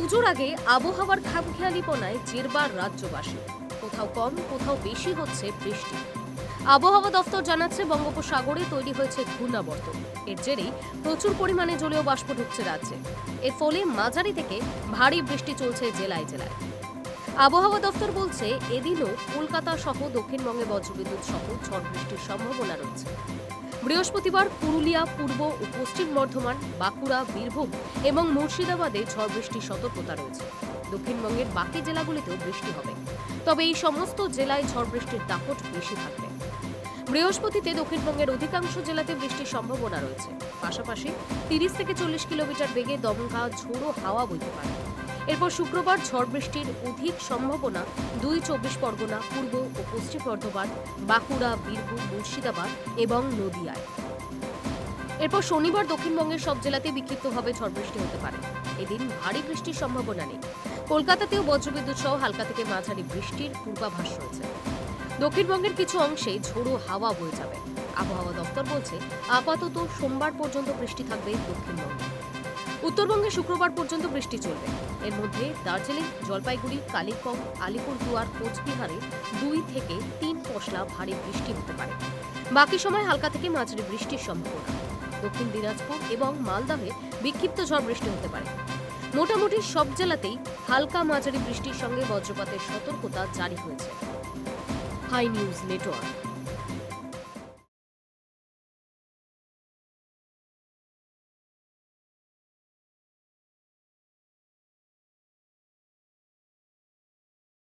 পুজোর আগে আবহাওয়ার খামখেয়ালিপনায় জেরবার রাজ্যবাসী। কোথাও কম, কোথাও বেশি হচ্ছে বৃষ্টি। আবহাওয়া দফতর জানাচ্ছে বঙ্গোপসাগরে তৈরি হয়েছে ঘূর্ণাবর্ত। এর জেরেই প্রচুর পরিমাণে জলীয় বাষ্প ঢুকছে রাজ্যে। এর ফলে মাঝারি থেকে ভারী বৃষ্টি চলছে জেলায় জেলায়। আবহাওয়া দপ্তর বলছে, এদিনও কলকাতা সহ দক্ষিণবঙ্গে বজ্রবিদ্যুৎ সহ ঝড় বৃষ্টির সম্ভাবনা রয়েছে। বৃহস্পতিবার পুরুলিয়া, পূর্ব ও পশ্চিম বর্ধমান, বাঁকুড়া, বীরভূম এবং মুর্শিদাবাদে ঝড় বৃষ্টির সতর্কতা রয়েছে। দক্ষিণবঙ্গের বাকি জেলাগুলিতেও বৃষ্টি হবে। তবে এই সমস্ত জেলায় ঝড় বৃষ্টির দাপট বেশি থাকবে। বৃহস্পতিতে দক্ষিণবঙ্গের অধিকাংশ জেলাতে বৃষ্টির সম্ভাবনা রয়েছে। পাশাপাশি তিরিশ থেকে চল্লিশ কিলোমিটার বেগে দমকা, ঝোড়ো হাওয়া বইতে পারে। এরপর শুক্রবার ঝড় বৃষ্টির অধিক সম্ভাবনা দুই চব্বিশ পরগনা, পূর্ব ও পশ্চিম বর্ধমান, বাঁকুড়া, বীরভূম, মুর্শিদাবাদ এবং নদিয়ায়। এরপর শনিবার দক্ষিণবঙ্গের সব জেলাতে বিক্ষিপ্তভাবে ঝড় বৃষ্টি হতে পারে। এদিন ভারী বৃষ্টির সম্ভাবনা নেই। কলকাতাতেও বজ্রবিদ্যুৎ সহ হালকা থেকে মাঝারি বৃষ্টির পূর্বাভাস রয়েছে। দক্ষিণবঙ্গের কিছু অংশে ঝোড়ো হাওয়া বয়ে যাবে। আবহাওয়া দপ্তর বলছে, আপাতত সোমবার পর্যন্ত বৃষ্টি থাকবে দক্ষিণবঙ্গে। উত্তরবঙ্গে শুক্রবার পর্যন্ত বৃষ্টি চলবে। এর মধ্যে দার্জিলিং, জলপাইগুড়ি, কালিম্পং, আলিপুরদুয়ার, কোচবিহারে দুই থেকে তিন পশলা ভারী বৃষ্টি হতে পারে। বাকি সময় হালকা থেকে মাঝারি বৃষ্টির সম্ভাবনা। দক্ষিণ দিনাজপুর এবং মালদাহে বিক্ষিপ্ত ঝড় বৃষ্টি হতে পারে। মোটামুটি সব জেলাতেই হালকা মাঝারি বৃষ্টির সঙ্গে বজ্রপাতের সতর্কতা জারি হয়েছে। High news network.